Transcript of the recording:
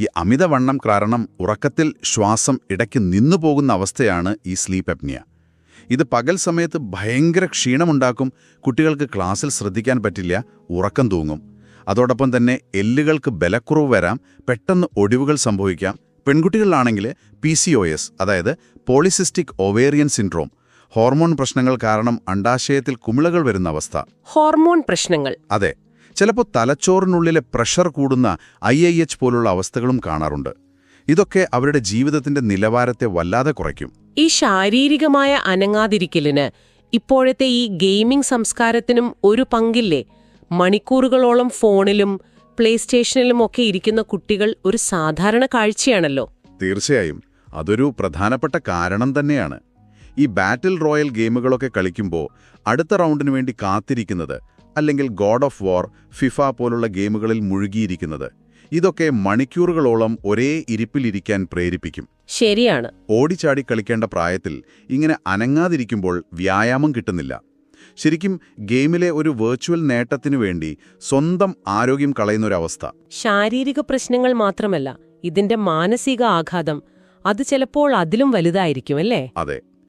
ഈ അമിതവണ്ണം കാരണം ഉറക്കത്തിൽ ശ്വാസം ഇടയ്ക്ക് നിന്നു പോകുന്ന അവസ്ഥയാണ് ഈ സ്ലീപ്പ് അപ്നിയ. ഇത് പകൽ സമയത്ത് ഭയങ്കര ക്ഷീണമുണ്ടാക്കും കുട്ടികൾക്ക് ക്ലാസ്സിൽ ശ്രദ്ധിക്കാൻ പറ്റില്ല ഉറക്കം തൂങ്ങും. അതോടൊപ്പം തന്നെ എല്ലുകൾക്ക് ബലക്കുറവ് വരാം പെട്ടെന്ന് ഒടിവുകൾ സംഭവിക്കാം. പെൺകുട്ടികളിലാണെങ്കിൽ പി സി ഒ എസ് അതായത് പോളിസിസ്റ്റിക് ഒവേറിയൻ സിൻഡ്രോം. ഹോർമോൺ പ്രശ്നങ്ങൾ കാരണം അണ്ടാശയത്തിൽ കുമിളകൾ വരുന്ന അവസ്ഥ. ഹോർമോൺ പ്രശ്നങ്ങൾ. അതെ ചിലപ്പോൾ തലച്ചോറിനുള്ളിലെ പ്രഷർ കൂടുന്ന ഐ ഐ എച്ച് പോലുള്ള അവസ്ഥകളും കാണാറുണ്ട്. ഇതൊക്കെ അവരുടെ ജീവിതത്തിന്റെ നിലവാരത്തെ വല്ലാതെ കുറയ്ക്കും. ഈ ശാരീരികമായ അനങ്ങാതിരിക്കലിന് ഇപ്പോഴത്തെ ഈ ഗെയിമിംഗ് സംസ്കാരത്തിനും ഒരു പങ്കില്ലേ? മണിക്കൂറുകളോളം ഫോണിലും പ്ലേ സ്റ്റേഷനിലും ഒക്കെ ഇരിക്കുന്ന കുട്ടികൾ ഒരു സാധാരണ കാഴ്ചയാണല്ലോ. തീർച്ചയായും. അതൊരു പ്രധാനപ്പെട്ട കാരണം തന്നെയാണ്. ഈ ബാറ്റിൽ റോയൽ ഗെയിമുകളൊക്കെ കളിക്കുമ്പോൾ അടുത്ത റൗണ്ടിന് വേണ്ടി കാത്തിരിക്കുന്നത് അല്ലെങ്കിൽ ഗോഡ് ഓഫ് വാർ ഫിഫ പോലുള്ള ഗെയിമുകളിൽ മുഴുകിയിരിക്കുന്നത്. ഇതൊക്കെ മണിക്കൂറുകളോളം ഒരേ ഇരിപ്പിലിരിക്കാൻ പ്രേരിപ്പിക്കും. ശരിയാണ്. ഓടിച്ചാടി കളിക്കേണ്ട പ്രായത്തിൽ ഇങ്ങനെ അനങ്ങാതിരിക്കുമ്പോൾ വ്യായാമം കിട്ടുന്നില്ല. ശരിക്കും ഗെയിമിലെ ഒരു വെർച്വൽ നേട്ടത്തിനു വേണ്ടി സ്വന്തം ആരോഗ്യം കളയുന്നൊരവസ്ഥ. ശാരീരിക പ്രശ്നങ്ങൾ മാത്രമല്ല ഇതിന്റെ മാനസിക ആഘാതം അത് ചിലപ്പോൾ അതിലും വലുതായിരിക്കും അല്ലേ? അതെ.